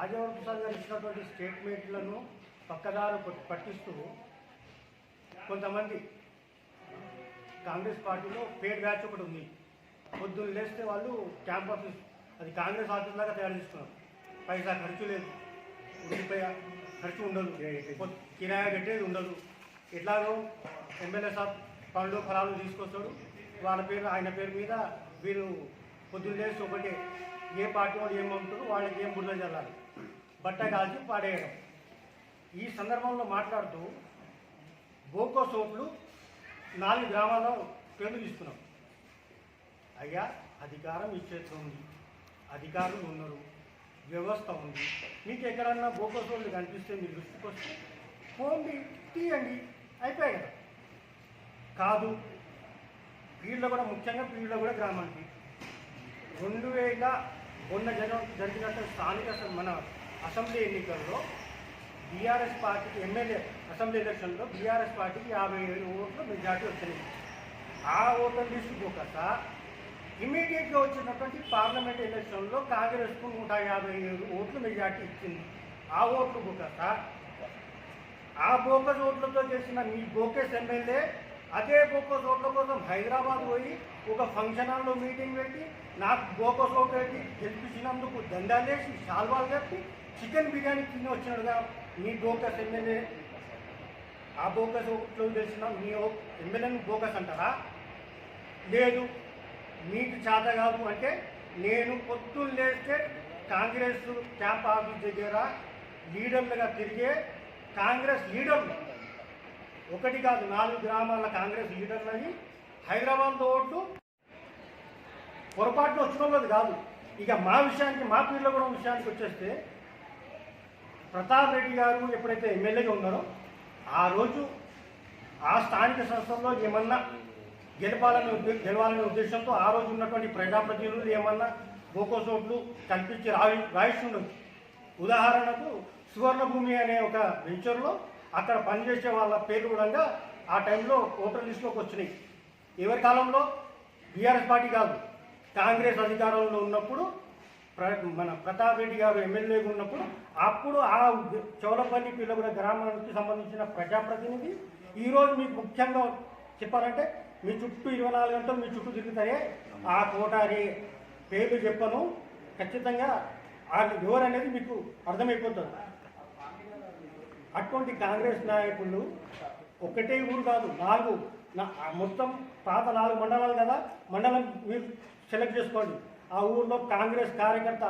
రాజవరం ప్రసాద్ గారు ఇచ్చినటువంటి స్టేట్మెంట్లను పక్కదారు పట్- పట్టిస్తూ కొంతమంది కాంగ్రెస్ పార్టీలో పేడ్ బ్యాచ్ ఒకటి ఉంది. పొద్దున్న లేస్తే వాళ్ళు క్యాంప్ ఆఫీస్ అది కాంగ్రెస్ ఆఫీస్ లాగా తయారు చేసుకున్నారు. పైసా ఖర్చు లేదు. రూపాయ ఖర్చు ఉండదు. కిరాయి కట్టేది ఉండదు. ఎట్లాగో ఎమ్మెల్యే సాబ్ పండ్లు ఫలాలు తీసుకొస్తాడు. వాళ్ళ పేరు ఆయన పేరు మీద వీరు పొద్దున్న లేచి ఒకటి ఏ పార్టీ వాళ్ళు ఏం పంపుతారు వాళ్ళకి ఏం బుర్ర చల్లాలి బట్ట కాల్చి పాడేయడం. ఈ సందర్భంలో మాట్లాడుతూ బోకో సోపులు నాలుగు గ్రామాల్లో పేర్లు ఇస్తున్నాం అయ్యా అధికారం ఈ ఉంది. అధికారులు ఉన్నారు. వ్యవస్థ ఉంది. మీకు ఎక్కడన్నా బోకో సోపులు కనిపిస్తే మీ దృష్టికి వస్తే పోండి తీయండి అయిపోయాయి కదా. కాదు వీళ్ళు కూడా ముఖ్యంగా వీళ్ళు కూడా గ్రామానికి. రెండు వేల మొన్న జన జరిగినట్టు స్థానిక మన అసెంబ్లీ ఎన్నికల్లో బీఆర్ఎస్ పార్టీకి ఎమ్మెల్యే అసెంబ్లీ ఎలక్షన్లో బీఆర్ఎస్ పార్టీకి యాభై ఏడు ఓట్లు మెజార్టీ వచ్చినాయి ఆ ఓట్ల లిస్టు పోకట ఇమీడియట్గా వచ్చినటువంటి పార్లమెంట్ ఎలక్షన్లో కాంగ్రెస్కు నూట యాభై ఏడు ఓట్లు మెజార్టీ ఇచ్చింది. ఆ ఓట్లు పోకట ఆ బోకస్ ఓట్లతో చేసిన మీ బోకస్ ఎమ్మెల్యే అదే బోకస్ ఓట్ల కోసం హైదరాబాద్ పోయి ఒక ఫంక్షన్ హాల్లో మీటింగ్ పెట్టి నాకు బోకస్ ఓట్లు పెట్టి గెలిపించినందుకు దండాలేసి శాల్వాలు కట్టి చికెన్ బిర్యానీ తిని వచ్చినాడుగా మీ బోకస్ ఎమ్మెల్యే ఆ బోకస్ ఓట్లు తెలిసిన మీ ఓ- ఎమ్మెల్యేని బోకస్ అంటారా? లేదు మీకు చేత కాదు అంటే నేను పొద్దున్న లేస్తే కాంగ్రెస్ క్యాంప్ ఆఫీస్ దగ్గర లీడర్లుగా తిరిగే కాంగ్రెస్ లీడర్లు. ఒకటి కాదు నాలుగు గ్రామాల కాంగ్రెస్ లీడర్లని అని హైదరాబాద్లో ఓట్లు పొరపాటున వచ్చిన కాదు. ఇక మా విషయానికి మా పీర్ల కూడా విషయానికి వచ్చేస్తే ప్రతాప్ రెడ్డి గారు ఎప్పుడైతే ఎమ్మెల్యేగా ఉన్నారో ఆ రోజు ఆ స్థానిక సంస్థల్లో ఏమన్నా గెలపాలనే గెలవాలనే ఉద్దేశంతో ఆ రోజు ఉన్నటువంటి ప్రజాప్రతినిధులు ఏమన్నా బోకోసోట్లు కల్పించి రాయి రాయిస్తుండొచ్చు. ఉదాహరణకు సువర్ణభూమి అనే ఒక వెంచర్లో అక్కడ పనిచేసే వాళ్ళ పేర్లు కూడా ఆ టైంలో ఓటర్ లిస్టులోకి వచ్చినాయి. ఎవరి కాలంలో? బీఆర్ఎస్ పార్టీ కాదు. కాంగ్రెస్ అధికారంలో ఉన్నప్పుడు మన ప్రతాప్ రెడ్డి గారు ఎమ్మెల్యేగా ఉన్నప్పుడు అప్పుడు ఆ చౌలపల్లి పిల్లగూడ గ్రామానికి సంబంధించిన ప్రజాప్రతినిధి. ఈరోజు మీకు ముఖ్యంగా చెప్పాలంటే మీ చుట్టూ ఇరవై నాలుగు గంటలు మీ చుట్టూ తిరుగుతాయే ఆ కోటారి పేర్లు చెప్పను. ఖచ్చితంగా వాళ్ళు ఎవరనేది మీకు అర్థమైపోతుంది. అటువంటి కాంగ్రెస్ నాయకులు ఒకటే ఊరు కాదు నాలుగు. నా- మొత్తం పాత నాలుగు మండలాలు కదా మండలం మీరు సెలెక్ట్ చేసుకోండి. ఆ ఊర్లో కాంగ్రెస్ కార్యకర్త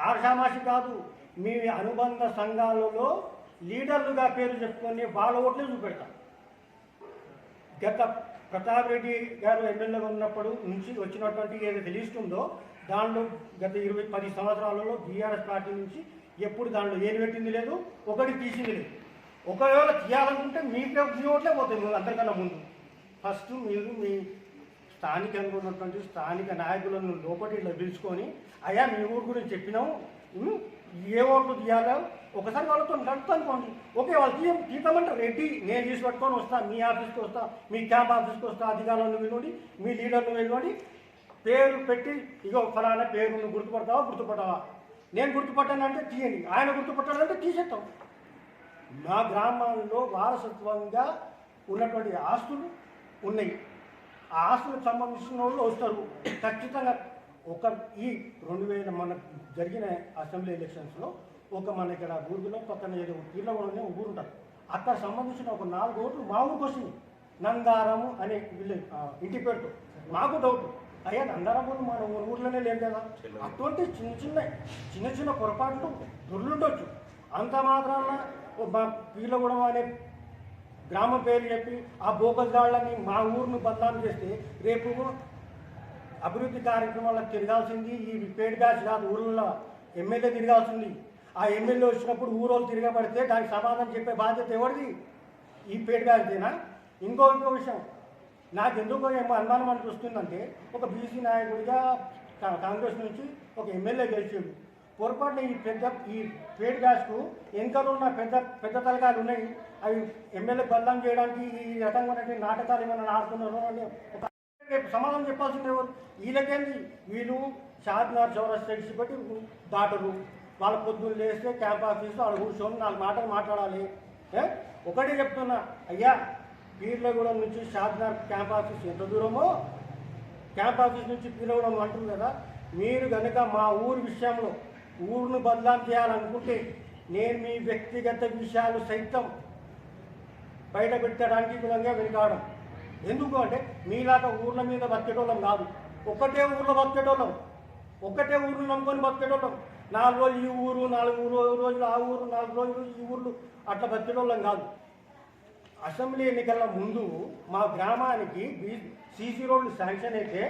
ఆషామాషి కాదు మీ అనుబంధ సంఘాలలో లీడర్లుగా పేరు చెప్పుకొని వాళ్ళ ఓట్లే చూపెడతాం. గత ప్రతాప్ రెడ్డి గారు ఎమ్మెల్యేగా ఉన్నప్పుడు నుంచి వచ్చినటువంటి ఏదైతే లిస్ట్ ఉందో దానిలో గత ఇరవై పది సంవత్సరాలలో బీఆర్ఎస్ పార్టీ నుంచి ఎప్పుడు దానిలో ఏది పెట్టింది లేదు ఒకటి తీసింది లేదు. ఒకవేళ తీయాలనుకుంటే మీ పే- మీ ఓట్లే పోతుంది ముందు అందరికన్నా ముందు. ఫస్ట్ మీరు మీ స్థానికంగా ఉన్నటువంటి స్థానిక నాయకులను లోపలి ఇట్లా పిలుచుకొని అయ్యా మీ ఊరు గురించి చెప్పినాము ఏ ఓట్లు తీయాలో? ఒకసారి వాళ్ళతో నడుపుతానుకోండి. ఓకే వాళ్ళు తీయం తీతామంటే రెడ్డి నేను తీసి పట్టుకొని వస్తా మీ ఆఫీస్కి వస్తా మీ క్యాంప్ ఆఫీస్కి వస్తా అధికారులను వెళ్ళండి మీ లీడర్ను వెళ్ళండి పేరు పెట్టి ఇగో ఫలానా పేరు నువ్వు గుర్తుపడతావా గుర్తుపడతావా నేను గుర్తుపట్టానంటే తీయండి. ఆయన గుర్తుపట్టాలంటే తీసేస్తాం. మా గ్రామాల్లో వారసత్వంగా ఉన్నటువంటి ఆస్తులు ఉన్నాయి. ఆ ఆస్తులకు సంబంధించిన వాళ్ళు వస్తారు. ఖచ్చితంగా ఒక ఈ రెండు వేల మన జరిగిన అసెంబ్లీ ఎలక్షన్స్లో ఒక మన ఇక్కడ ఊరిలో పక్కన ఏదో పీర్లగూడనే ఊరు ఉంటారు. అక్కడ సంబంధించిన ఒక నాలుగు ఓట్లు మా ఊరికి వచ్చింది నందారము అనే విలేజ్ ఇంటి పేరుతో. మాకు డౌట్ అయ్యా నందారం కూడా మన ఊర్లోనే లేదు కదా. అటువంటి చిన్న చిన్న చిన్న చిన్న పొరపాట్లు దొర్లుండొచ్చు. అంత మాత్రాన మా పీర్లగూడెం అనే గ్రామం పేరు చెప్పి ఆ బోకల్దాళ్ళని మా ఊరిని బదనాం చేస్తే రేపు అభివృద్ధి కార్యక్రమాలకు తిరగాల్సింది ఈ పేడ్ బ్యాచ్ కాదు ఊళ్ళో ఎమ్మెల్యే తిరగాల్సింది. ఆ ఎమ్మెల్యే వచ్చినప్పుడు ఊరోళ్ళు తిరగబడితే దానికి సమాధానం చెప్పే బాధ్యత ఎవరిది? ఈ పేడ్ బ్యాచ్దేనా ఇంకో ఇంకో విషయం. నాకు ఎందుకు ఏమో అనుమానం అనిపిస్తుందంటే ఒక బీసీ నాయకుడిగా కాంగ్రెస్ నుంచి ఒక ఎమ్మెల్యే గెలిచాడు. పొరపాటున ఈ పెద్ద ఈ పేడ్ బ్యాచ్కు వెనకలు ఉన్న పెద్ద పెద్ద తలకాయలు ఉన్నాయి. అవి ఎమ్మెల్యే బలం చేయడానికి ఈ రకంగా ఉన్నటువంటి నాటకాలు ఏమైనా ఆడుతున్నారు అని ఒక రేపు సమాధానం చెప్పాల్సి ఉండేవారు వీళ్ళకేంది? వీళ్ళు చార్మినార్ చౌరస్తా పెట్టి దాటరు. వాళ్ళ పొద్దున్న లేస్తే క్యాంప్ ఆఫీస్లో వాళ్ళు కూర్చొని నాలుగు మాటలు మాట్లాడాలి. ఒకటి ఒకటే చెప్తున్నా. అయ్యా పీర్లగూడెం నుంచి షాద్నార్ క్యాంప్ ఆఫీస్ ఎంత దూరమో? క్యాంప్ ఆఫీస్ నుంచి పీర్లగూడెం అంటుంది కదా మీరు కనుక మా ఊరు విషయంలో ఊరును బదలాం చేయాలనుకుంటే నేను మీ వ్యక్తిగత విషయాలు సైతం బయట పెట్టడానికి విధంగా వెనుకావడం ఎందుకు అంటే మీలాగా ఊర్ల మీద బతికేటోళ్ళం కాదు. ఒక్కటే ఊర్లో బతికేటోళ్ళం. ఒక్కటే ఊరు నమ్ముకొని బతికేటోళ్ళం. నాలుగు రోజులు ఈ ఊరు నాలుగు రోజులు ఆ ఊరు నాలుగు రోజులు ఈ ఊర్లు అట్లా బతికేటోళ్ళం కాదు. అసెంబ్లీ ఎన్నికల ముందు మా గ్రామానికి సీసీ రోడ్లు శాంక్షన్ అయితే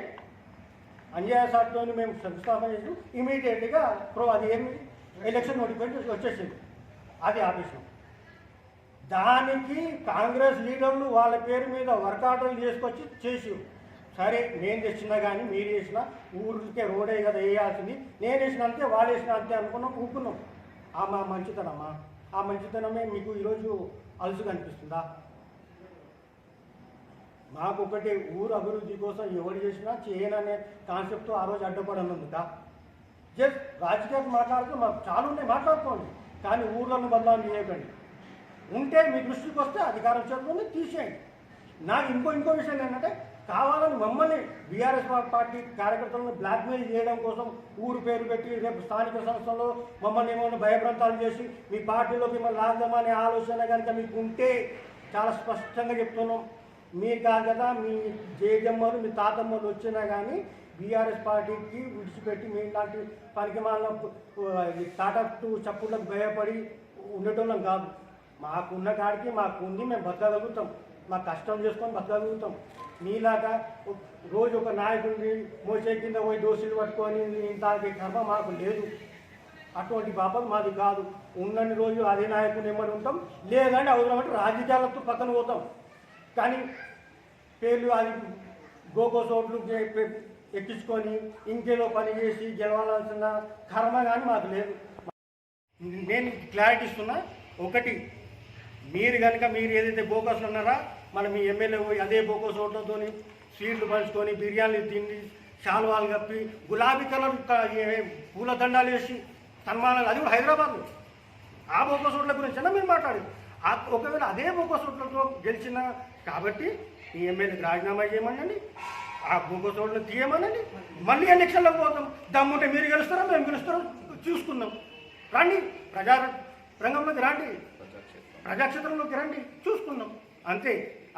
అంజయ సార్తో మేము శంకుస్థాపన చేసి ఇమీడియట్గా ప్రో అది ఏమి? ఎలక్షన్ నోటిఫికేషన్ వచ్చేసింది. అది ఆపేసాం దానికి కాంగ్రెస్ లీడర్లు వాళ్ళ పేరు మీద వర్కాటలు చేసుకొచ్చి చేసి సరే నేను తెచ్చినా కానీ మీరు వేసిన ఊరికే రోడే కదా వేయాల్సింది. నేను వేసిన అంతే వాళ్ళు వేసిన అంతే అనుకున్నాం ఊపుకున్నాం ఆ మా మంచితనమ్మా ఆ మంచితనమే మీకు ఈరోజు అలసు కనిపిస్తుందా? మాకు ఒకటి ఊరు అభివృద్ధి కోసం ఎవరు చేసినా చేయననే కాన్సెప్ట్ ఆ రోజు అడ్డుపడనుందిగా జస్ట్ రాజకీయాలు మాట్లాడుతూ మాకు చాలా ఉన్నాయి మాట్లాడుకోండి. కానీ ఊర్లను బదలాం చేయకండి. ఉంటే మీ దృష్టికి వస్తే అధికారం చేతుల్లో తీసేయండి. నాకు ఇంకో ఇంకో విషయం ఏంటంటే కావాలని మమ్మల్ని బీఆర్ఎస్ పార్టీ కార్యకర్తలను బ్లాక్మెయిల్ చేయడం కోసం ఊరు పేరు పెట్టి రేపు స్థానిక సంస్థల్లో మమ్మల్ని ఏమైనా భయప్రాంతాలు చేసి మీ పార్టీలోకి మిమ్మల్ని లాగదామనే ఆలోచన కనుక మీకు ఉంటే చాలా స్పష్టంగా చెప్తున్నాం. మీరు కాదు కదా మీ జేజమ్మలు మీ తాతమ్మలు వచ్చినా కానీ బీఆర్ఎస్ పార్టీకి విడిచిపెట్టి మేము లాంటి పనికిమాల టాటూ చప్పుళ్ళకు భయపడి ఉండటం కాదు. మాకున్న కాడికి మాకు ఉంది మేము బతకగలుగుతాం. మా కష్టం చేసుకొని బతకగలుగుతాం. మీలాగా రోజు ఒక నాయకుడిని మోసే కింద పోయి దోషులు పట్టుకొని ఇంత కర్మ మాకు లేదు. అటువంటి పాపం మాది కాదు. ఉన్నన్ని రోజు అదే నాయకుడు ఏమని ఉంటాం. లేదంటే అవసరమంటే రాజకీయాలతో పక్కన పోతాం. కానీ పేర్లు అది గోకో సోట్లు ఎక్కించుకొని ఇంకేదో పని చేసి గెలవాల్సిన కర్మ కానీ మాకు లేదు. నేను క్లారిటీ ఇస్తున్నా. ఒకటి మీరు కనుక మీరు ఏదైతే బోకస్లు ఉన్నారా మన మీ ఎమ్మెల్యే పోయి అదే బోకస్ ఓట్లతో స్వీట్లు పంచుకొని బిర్యానీలు తిండి శాల్వాలు కప్పి గులాబీ కలర్ పూల దండాలు వేసి సన్మానాలు అది కూడా హైదరాబాద్లో ఆ బోకస్ ఓట్ల గురించి మీరు మాట్లాడి ఆ ఒకవేళ అదే బోకస్ ఓట్లతో గెలిచిన కాబట్టి ఈ ఎమ్మెల్యేకి రాజీనామా చేయమనండి. ఆ బోకస్ ఓట్లు తీయమనండి. మళ్ళీ ఎలక్షన్లకు పోతాం. దమ్ముంటే మీరు గెలుస్తారా మేము గెలుస్తారో చూసుకుందాం. రండి ప్రజా రంగంలోకి రండి. ప్రజాక్షేత్రంలోకి రండి చూసుకుందాం. అంతే.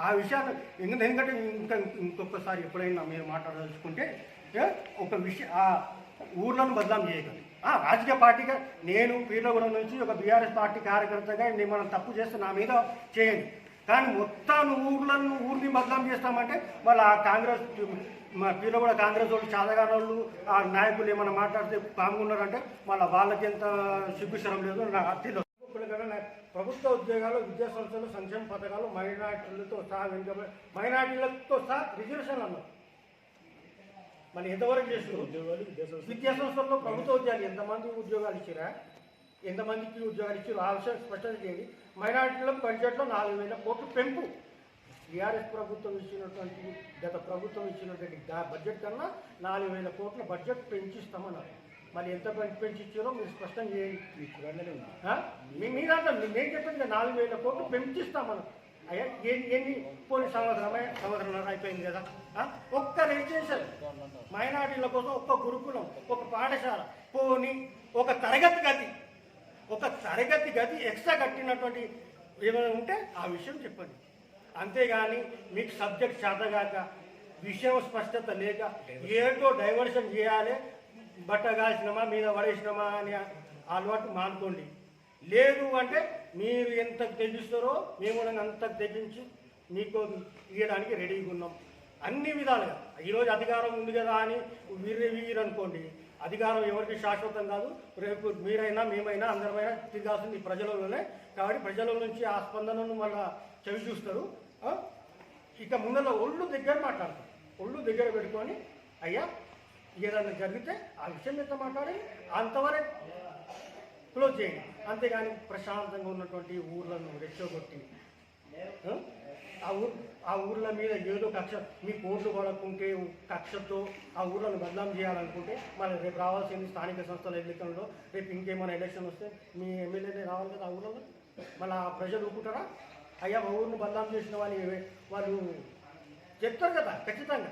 ఆ విషయాలు ఎందుకంటే ఎందుకంటే ఇంకా ఇంకొకసారి ఎప్పుడైనా మీరు మాట్లాడదలుచుకుంటే ఒక విషయం ఆ ఊర్లను బదలాం చేయగలి ఆ రాజకీయ పార్టీగా నేను పీర్లగూడెం నుంచి ఒక బీఆర్ఎస్ పార్టీ కార్యకర్తగా నేను మనం తప్పు చేస్తే నా మీద చేయండి. కానీ మొత్తం ఊర్లను ఊరిని బదలాం చేస్తామంటే వాళ్ళ ఆ కాంగ్రెస్ మా పీర్లగూడ కాంగ్రెస్ వాళ్ళు చాదగాన వాళ్ళు ఆ నాయకులు ఏమైనా మాట్లాడితే పాముకున్నారంటే మళ్ళీ వాళ్ళకి ఎంత సిగ్గుశరం లేదు నాకు తెలియదు ప్రభుత్వ ఉద్యోగాలు విద్యా సంస్థలు సంక్షేమ పథకాలు మైనార్టీలతో సహా వెనుకబడి మైనార్టీలతో సహా రిజర్వేషన్లు అన్నారు మరి ఎంతవరకు చేస్తున్నారు? ఉద్యోగాలు విద్యా సంస్థ విద్యా సంస్థల్లో ప్రభుత్వ ఉద్యోగాలు ఎంతమంది ఉద్యోగాలు ఇచ్చారా? ఎంతమందికి ఉద్యోగాలు ఇచ్చారు? ఆ విషయం స్పష్టత చేయండి మైనార్టీలకు బడ్జెట్లో నాలుగు వేల కోట్లు పెంపు. టీఆర్ఎస్ ప్రభుత్వం ఇచ్చినటువంటి గత ప్రభుత్వం ఇచ్చినటువంటి బడ్జెట్ కన్నా నాలుగు వేల కోట్ల బడ్జెట్ పెంచిస్తామన్నారు. మరి ఎంత పెంచి ఇచ్చారో మీరు స్పష్టం చేయండి మీ కురాన్లోనే ఉంది. ఆ? మీ మీ దాంట్లో మీ- నేను చెప్పాను కదా నాలుగు వేల కోట్లు పెంచిస్తామను అయ్యా ఎన్ని ఎన్ని పోనీ సంవత్సరమే సంవత్సరం అయిపోయింది కదా? ఒక్క రిజిస్ట్రేషన్ మైనార్టీల కోసం ఒక్క గురుకులం ఒక పాఠశాల పోని ఒక తరగతి గది ఒక తరగతి గది ఎక్స్ట్రా కట్టినటువంటి ఏమైనా ఉంటే ఆ విషయం చెప్పండి. అంతేగాని మీకు సబ్జెక్ట్ చేతగాక విషయం స్పష్టత లేక ఏదో డైవర్షన్ చేయాలి బట్ట కాల్చినామా మీద పడేసినామా అని అలవాటు మానుకోండి. లేదు అంటే మీరు ఎంత తెగిస్తారో మేము కూడా అంత తెగించి మీకు ఇవ్వడానికి రెడీగా ఉన్నాం. అన్ని విధాలుగా. ఈరోజు అధికారం ఉంది కదా అని వీరే వీరనుకోండి అధికారం ఎవరికి శాశ్వతం కాదు. రేపు మీరైనా మేమైనా అందరమైనా తిరగాల్సింది ప్రజలలోనే. కాబట్టి ప్రజల నుంచి ఆ స్పందనను మళ్ళా చవి చూస్తారు. ఇక ముందర ఒళ్ళు దగ్గర మాట్లాడతాం. ఒళ్ళు దగ్గర పెట్టుకొని అయ్యా ఏదైనా జరిగితే ఆ విషయం మీద మాట్లాడి అంతవరకు క్లోజ్ చేయండి. అంతేగాని ప్రశాంతంగా ఉన్నటువంటి ఊర్లను రెచ్చగొట్టి ఆ? ఆ ఊరు ఆ ఊర్ల మీద ఏదో కక్ష మీ కోర్టు పడకుంటే కక్షతో ఆ ఊర్లను బదనాం చేయాలనుకుంటే మళ్ళీ రేపు రావాల్సింది స్థానిక సంస్థల ఎన్నికల్లో రేపు ఇంకేమైనా ఎలక్షన్ వస్తే మీ ఎమ్మెల్యేనే రావాలి కదా ఆ ఊళ్ళో మళ్ళీ ఆ ప్రజలు ఊరుకుంటారా? అయ్యా మా ఊరిని బదనాం చేసిన వాళ్ళు వాళ్ళు చెప్తారు కదా ఖచ్చితంగా.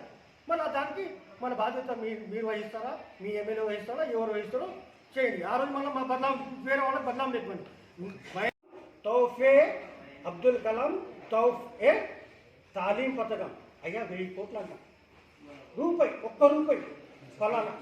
మళ్ళీ దానికి మన బాధ్యత మీరు మీరు వహిస్తారా? మీ ఎమ్మెల్యే వహిస్తారా ఎవరు వహిస్తారో చేయండి. ఆ రోజు మళ్ళీ మా బదనాం వేరే వాళ్ళకి బదనాం చెప్పండి తౌఫే అబ్దుల్ కలాం తౌఫ్ ఏ తాలీం పథకం. అయ్యా వెయ్యి కోట్లు అంట రూపాయి ఒక్క రూపాయి. ఫలానా.